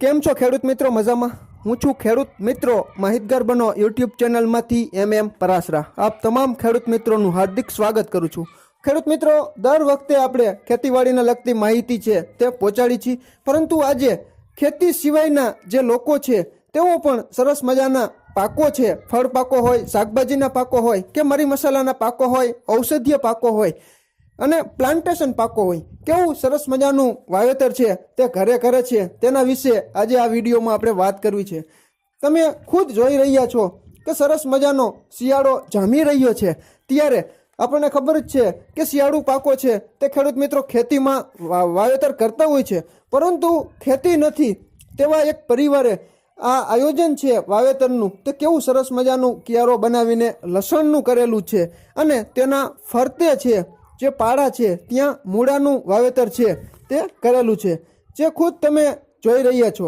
કેમ છો ખેડૂત મિત્રો મજામાં? હું છું ખેડૂત મિત્રો માહિતગાર બનો યુટ્યુબ ચેનલમાંથી એમ એમ પરાસરા આપ તમામ ખેડૂત મિત્રોનું હાર્દિક સ્વાગત કરું છું. ખેડૂત મિત્રો, દર વખતે આપણે ખેતીવાડીને લગતી માહિતી છે તે પહોંચાડી છીએ પરંતુ આજે ખેતી સિવાયના જે લોકો છે, તેઓ પણ સરસ મજાના પાકો છે. ફળ પાકો હોય, શાકભાજીના પાકો હોય કે મરી મસાલાના પાકો હોય, ઔષધીય પાકો હોય અને પ્લાન્ટેશન પાકો હોય. કેવું સરસ મજાનું વાવેતર છે, તે ઘરે કરે છે. તેના વિશે આજે આ વિડીયોમાં આપણે વાત કરવી છે. તમે ખુદ જોઈ રહ્યા છો કે સરસ મજાનો શિયાળો જામી રહ્યો છે. ત્યારે આપણને ખબર જ છે કે શિયાળુ પાકો છે, તે ખેડૂત મિત્રો ખેતીમાં વાવેતર કરતા હોય છે. પરંતુ ખેતી નથી, તેવા એક પરિવારે આ આયોજન છે વાવેતરનું. તે કેવું સરસ મજાનું કિયારો બનાવીને લસણનું કરેલું છે અને તેના ફરતે છે. જે પાડા છે, ત્યાં મૂળાનું વાવેતર છે, તે કરેલું છે. જે ખુદ તમે જોઈ રહ્યા છો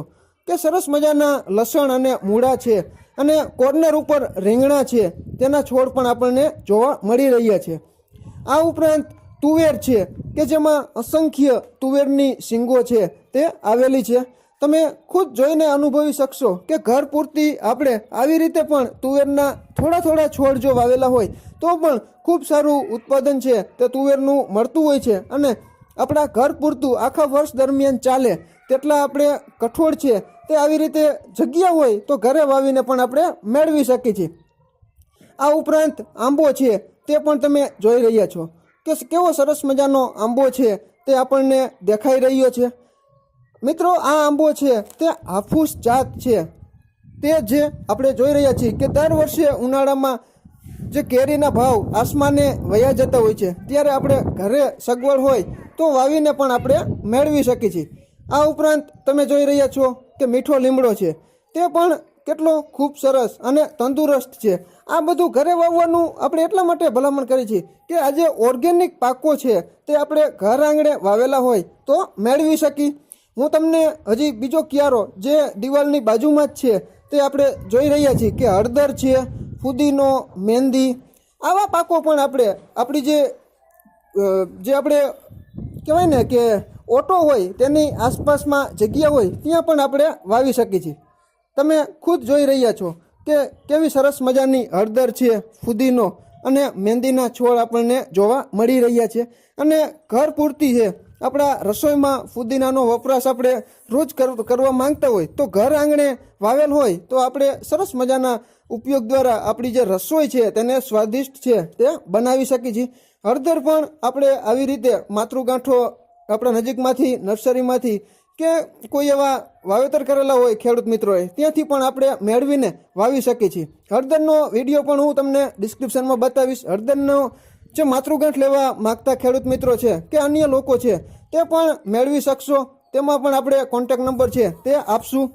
કે સરસ મજાના લસણ અને મૂળા છે અને કોર્નર ઉપર રીંગણા છે, તેના છોડ પણ આપણને જોવા મળી રહ્યા છે. આ ઉપરાંત તુવેર છે કે જેમાં અસંખ્ય તુવેરની શીંગો છે, તે આવેલી છે. તમે ખુદ જોઈને અનુભવી શકશો કે ઘર પૂરતી આપણે આવી રીતે પણ તુવેરના થોડા થોડા છોડ જો વાવેલા હોય, તો પણ ખૂબ સારું ઉત્પાદન છે. તે તુવેરનું મળતું હોય છે અને આપણા ઘર પૂરતું આખા વર્ષ દરમિયાન ચાલે તેટલા આપણે કઠોળ છે તે આવી રીતે જગ્યા હોય તો ઘરે વાવીને પણ આપણે મેળવી શકીએ છીએ. આ ઉપરાંત આંબો છે તે પણ તમે જોઈ રહ્યા છો. કે કેવો સરસ મજાનો આંબો છે તે આપણને દેખાઈ રહ્યો છે. મિત્રો, આ આંબો છે, તે હાફૂસ જાત છે. તે જે આપણે જોઈ રહ્યા છીએ કે દર વર્ષે ઉનાળામાં જે કેરીના ભાવ આસમાને વયા જતા હોય છે. ત્યારે આપણે ઘરે સગવડ હોય તો વાવીને પણ આપણે મેળવી શકીએ છીએ. આ ઉપરાંત તમે જોઈ રહ્યા છો કે મીઠો લીમડો છે. તે પણ કેટલો ખૂબ સરસ અને તંદુરસ્ત છે. આ બધું ઘરે વાવવાનું આપણે એટલા માટે ભલામણ કરીએ છીએ કે આજે ઓર્ગેનિક પાકો છે તે આપણે ઘર આંગણે વાવેલા હોય તો મેળવી શકી હું તમને હજી બીજો કિયારો, જે દિવાલની બાજુમાં જ છે, તે આપણે જોઈ રહ્યા છીએ કે હળદર છે, ફુદીનો, મહેંદી, આવા પાકો પણ આપણે, આપણી જે જે આપણે કહેવાય ને કે ઓટો હોય, તેની આસપાસમાં જગ્યા હોય, ત્યાં પણ આપણે વાવી શકીએ છીએ. તમે ખુદ જોઈ રહ્યા છો કે કેવી સરસ મજાની હળદર છે, ફુદીનો અને મહેંદીના છોડ આપણને જોવા મળી રહ્યા છે. અને ઘર પૂરતી છે. આપણા રસોઈમાં ફુદીનાનો વપરાશ આપણે રોજ કર- કરવા માંગતા હોય, તો ઘર આંગણે વાવેલ હોય, તો આપણે સરસ મજાના ઉપયોગ દ્વારા આપણી જે રસોઈ છે તેને સ્વાદિષ્ટ છે તે બનાવી શકીએ છીએ. હળદર પણ આપણે આવી રીતે માતૃગાંઠો આપણા નજીકમાંથી, નર્સરીમાંથી કે કોઈ એવા વાવેતર કરેલા હોય ખેડૂત મિત્રોએ, ત્યાંથી પણ આપણે મેળવીને વાવી શકીએ છીએ. હળદરનો વીડિયો પણ હું તમને ડિસ્ક્રિપ્શનમાં બતાવીશ. હળદરનો જે માતૃગાંઠ લેવા માગતા ખેડૂત મિત્રો છે કે અન્ય લોકો છે, તે પણ મેળવી શકશો. તેમાં પણ આપણે કોન્ટેક નંબર છે, તે આપશું.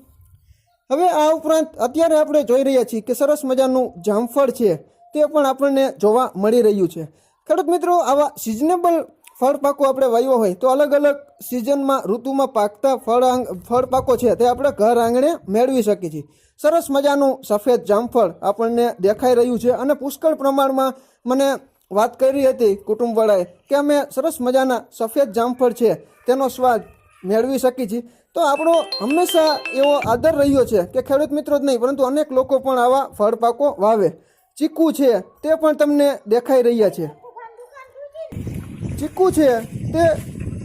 હવે આ ઉપરાંત અત્યારે આપણે જોઈ રહ્યા છીએ કે સરસ મજાનું જામફળ છે, તે પણ આપણને જોવા મળી રહ્યું છે. ખેડૂત મિત્રો, આવા સિઝનેબલ ફળ પાકો આપણે વાવ્યો હોય, તો અલગ અલગ સિઝનમાં ઋતુમાં પાકતા ફળ ફળ પાકો છે, તે આપણે ઘર આંગણે મેળવી શકીએ છીએ. સરસ મજાનું સફેદ જામફળ આપણને દેખાઈ રહ્યું છે અને પુષ્કળ પ્રમાણમાં મને વાત કરી હતી કુટુંબવાળાએ કે અમે સરસ મજાના સફેદ જામફળ છે, તેનો સ્વાદ મેળવી શકી છીએ. તો આપણો હંમેશા એવો આદર રહ્યો છે કે ખેડૂત મિત્રો જ નહીં, પરંતુ અનેક લોકો પણ આવા ફળ પાકો વાવે. ચીકુ છે, તે પણ તમને દેખાઈ રહ્યા છે. ચીકુ છે, તે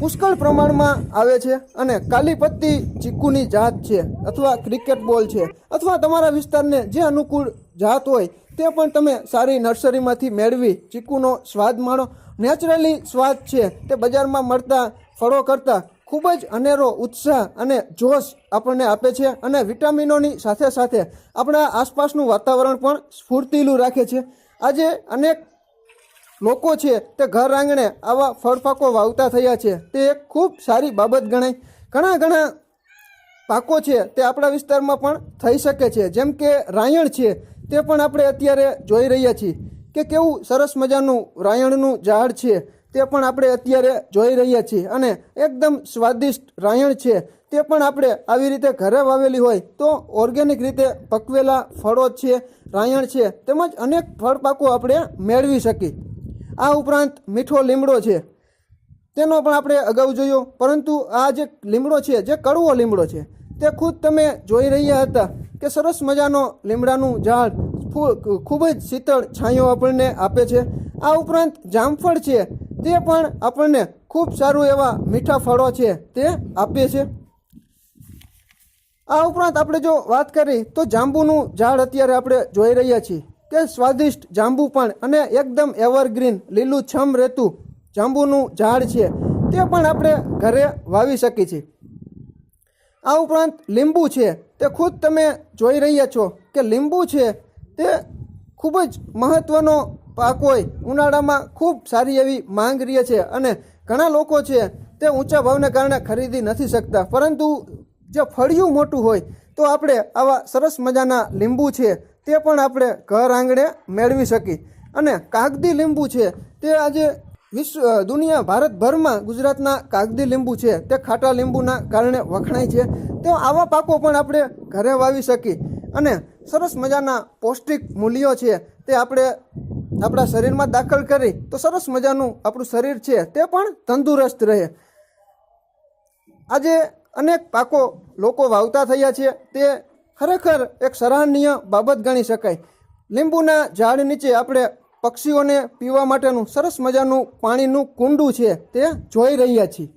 પુષ્કળ પ્રમાણમાં આવે છે અને કાલી પત્તી ચીકુની જાત છે, અથવા ક્રિકેટ બોલ છે, અથવા તમારા વિસ્તારને જે અનુકૂળ જાત હોય તે પણ તમે સારી નર્સરીમાંથી મેળવી, ચીકુનો સ્વાદ માણો. નેચરલી સ્વાદ છે. તે બજારમાં મળતા ફળો કરતાં ખૂબ જ અનેરો ઉત્સાહ અને જોશ આપણને આપે છે અને વિટામિનોની સાથે સાથે આપણા આસપાસનું વાતાવરણ પણ સ્ફૂર્તિલું રાખે છે. આજે અનેક લોકો છે તે ઘર આંગણે આવા ફળફાકો વાવતા થયા છે. તે એક ખૂબ સારી બાબત ગણાય. ઘણા ઘણા પાકો છે તે આપણા વિસ્તારમાં પણ થઈ શકે છે. જેમ કે રાયણ છે તે પણ આપણે અત્યારે જોઈ રહ્યા છીએ કે કેવું સરસ મજાનું રાયણનું ઝાડ છે તે પણ આપણે અત્યારે જોઈ રહ્યા છીએ. અને એકદમ સ્વાદિષ્ટ રાયણ છે તે પણ આપણે આવી રીતે ઘરે વાવેલી હોય તો ઓર્ગેનિક રીતે પકવેલા ફળો છે, રાયણ છે તેમજ અનેક ફળ પાકો આપણે મેળવી શકીએ. આ ઉપરાંત મીઠો લીમડો છે તેનો પણ આપણે અગાઉ જોયો. પરંતુ આ જે લીમડો છે, જે કડવો લીમડો છે તે ખુદ તમે જોઈ રહ્યા હતા કે સરસ મજાનો લીમડાનું ઝાડ ખૂબ જ શીતળ છાંયો આપણને આપે છે. આ ઉપરાંત જામફળ છે. તે પણ આપણને ખૂબ સારું એવા મીઠા ફળો છે તે આપે છે. આ ઉપરાંત આપણે જો વાત કરી તો જાંબુનું ઝાડ અત્યારે આપણે જોઈ રહ્યા છીએ કે સ્વાદિષ્ટ જાંબુ પણ અને એકદમ એવરગ્રીન લીલું છમ રહેતું જાંબુનું ઝાડ છે. તે પણ આપણે ઘરે વાવી શકીએ છીએ. આ ઉપરાંત લીંબુ છે, તે ખુદ તમે જોઈ રહ્યા છો કે લીંબુ છે, તે ખૂબ જ મહત્ત્વનો પાક હોય, ઉનાળામાં ખૂબ સારી એવી માંગ રહે છે અને ઘણા લોકો છે, તે ઊંચા ભાવને કારણે ખરીદી નથી શકતા. પરંતુ જે ફળિયું મોટું હોય, તો આપણે આવા સરસ મજાના લીંબુ છે, તે પણ આપણે ઘર આંગણે મેળવી શકીએ. અને કાગદી લીંબુ છે, તે આજે વિશ્વ દુનિયા ભારતભરમાં ગુજરાતના કાગદી લીંબુ છે. તે ખાટા લીંબુના કારણે વખણાય છે. તો આવા પાકો પણ આપણે ઘરે વાવી શકીએ. અને સરસ મજાના પૌષ્ટિક મૂલ્યો છે. તે આપણે આપણા શરીરમાં દાખલ કરી તો સરસ મજાનું આપણું શરીર છે. તે પણ તંદુરસ્ત રહે. આજે અનેક પાકો લોકો વાવતા થયા છે. તે ખરેખર એક સરાહનીય બાબત ગણી શકાય. લીંબુના ઝાડ નીચે આપણે પક્ષીઓને પીવા માટેનું સરસ મજાનું પાણીનું કુંડું છે તે જોઈ રહ્યા છીએ.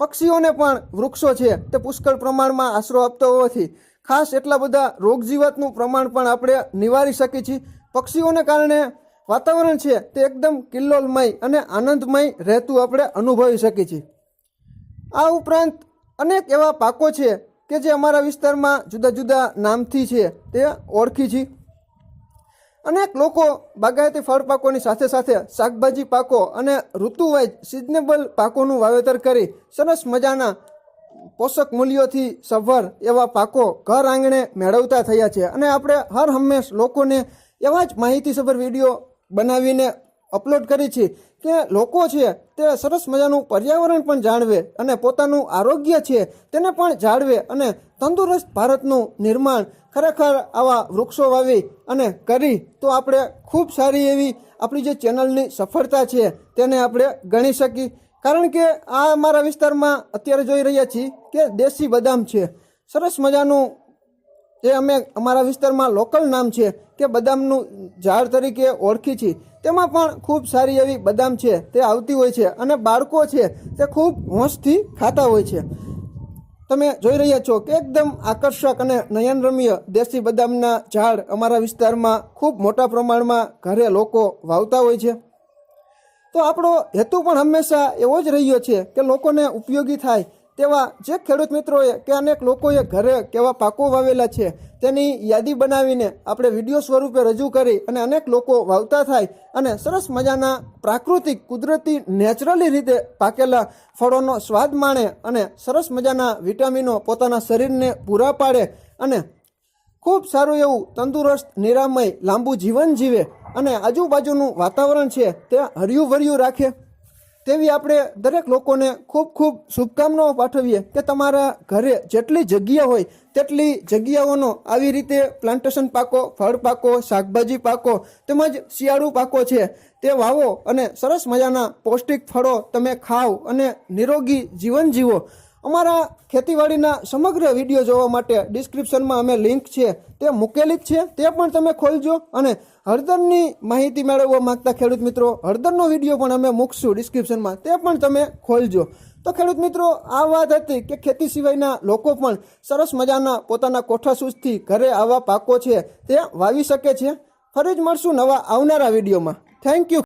પક્ષીઓને પણ વૃક્ષો છે તે પુષ્કળ પ્રમાણમાં આશરો આપતો હોવાથી ખાસ એટલા બધા રોગજીવાતનું પ્રમાણ પણ આપણે નિવારી શકીએ છીએ. પક્ષીઓને કારણે વાતાવરણ છે તે એકદમ કિલ્લોલમય અને આનંદમય રહેતું આપણે અનુભવી શકીએ છીએ. આ ઉપરાંત અનેક એવા પાકો છે કે જે અમારા વિસ્તારમાં જુદા જુદા નામથી છે તે ઓળખી છીએ. અનેક લોકો બાગાયતી ફળ પાકોની સાથે સાથે શાકભાજી પાકો અને ઋતુવાઇઝ સિઝનેબલ પાકોનું વાવેતર કરી સરસ મજાના પોષક મૂલ્યોથી સભર એવા પાકો ઘર આંગણે મેળવતા થયા છે. અને આપણે હર હંમેશ લોકોને એવા જ માહિતીસભર વીડિયો બનાવીને અપલોડ કરી છે કે લોકો છે તે સરસ મજાનું પર્યાવરણ પણ જાળવે અને પોતાનું આરોગ્ય છે તેને પણ જાળવે અને તંદુરસ્ત ભારતનું નિર્માણ ખરેખર આવા વૃક્ષો વાવી અને કરી તો આપણે ખૂબ સારી એવી આપણી જે ચેનલની સફળતા છે તેને આપણે ગણી શકીએ કારણ કે આ અમારા વિસ્તારમાં અત્યારે જોઈ રહ્યા છીએ કે દેશી બદામ છે. સરસ મજાનું એ અમે અમારા વિસ્તારમાં લોકલ નામ છે. કે બદામનું ઝાડ તરીકે ઓળખી છે. તેમાં પણ ખૂબ સારી એવી બદામ છે, તે આવતી હોય છે અને બાળકો છે, તે ખૂબ હોંશથી ખાતા હોય છે. તમે જોઈ રહ્યા છો કે એકદમ આકર્ષક અને નયનરમ્ય દેશી બદામના ઝાડ અમારા વિસ્તારમાં ખૂબ મોટા પ્રમાણમાં ઘરે લોકો વાવતા હોય છે. તો આપણો હેતુ પણ હંમેશા એવો જ રહ્યો છે કે લોકોને ઉપયોગી થાય તેવા જે ખેડૂત મિત્રોએ કે અનેક લોકોએ ઘરે કેવા પાકો વાવેલા છે તેની યાદી બનાવીને આપણે વીડિયો સ્વરૂપે રજૂ કરી અને અનેક લોકો વાવતા થાય અને સરસ મજાના પ્રાકૃતિક, કુદરતી, નેચરલી રીતે પાકેલા ફળોનો સ્વાદ માણે અને સરસ મજાના વિટામિનો પોતાના શરીરને પૂરા પાડે અને ખૂબ સારું એવું તંદુરસ્ત, નિરામય, લાંબુ જીવન જીવે અને આજુબાજુનું વાતાવરણ છે તે હર્યું ભર્યું રાખે. તેવી આપણે દરેક લોકોને ખૂબ ખૂબ શુભકામનાઓ પાઠવીએ કે તમારા ઘરે જેટલી જગ્યા હોય તેટલી જગ્યાઓનો આવી રીતે પ્લાન્ટેશન પાકો, ફળ પાકો, શાકભાજી પાકો તેમજ શિયાળુ પાકો છે તે વાવો અને સરસ મજાના પૌષ્ટિક ફળો તમે ખાઓ અને નિરોગી જીવન જીવો. અમારા ખેતીવાડીના સમગ્ર વીડિયો જોવા માટે ડિસ્ક્રિપ્શનમાં અમે લિંક છે, તે મૂકેલી જ છે, તે પણ તમે ખોલજો અને હળદરની માહિતી મેળવવા માગતા ખેડૂત મિત્રો, હળદરનો વીડિયો પણ અમે મૂકશું ડિસ્ક્રિપ્શનમાં, તે પણ તમે ખોલજો. તો ખેડૂત મિત્રો, આ વાત હતી કે ખેતી સિવાયના લોકો પણ સરસ મજાના પોતાના કોઠા સૂઝથી ઘરે આવા પાકો છે, તે વાવી શકે છે. ફરી જ મળશું નવા આવનારા વિડીયોમાં. Thank you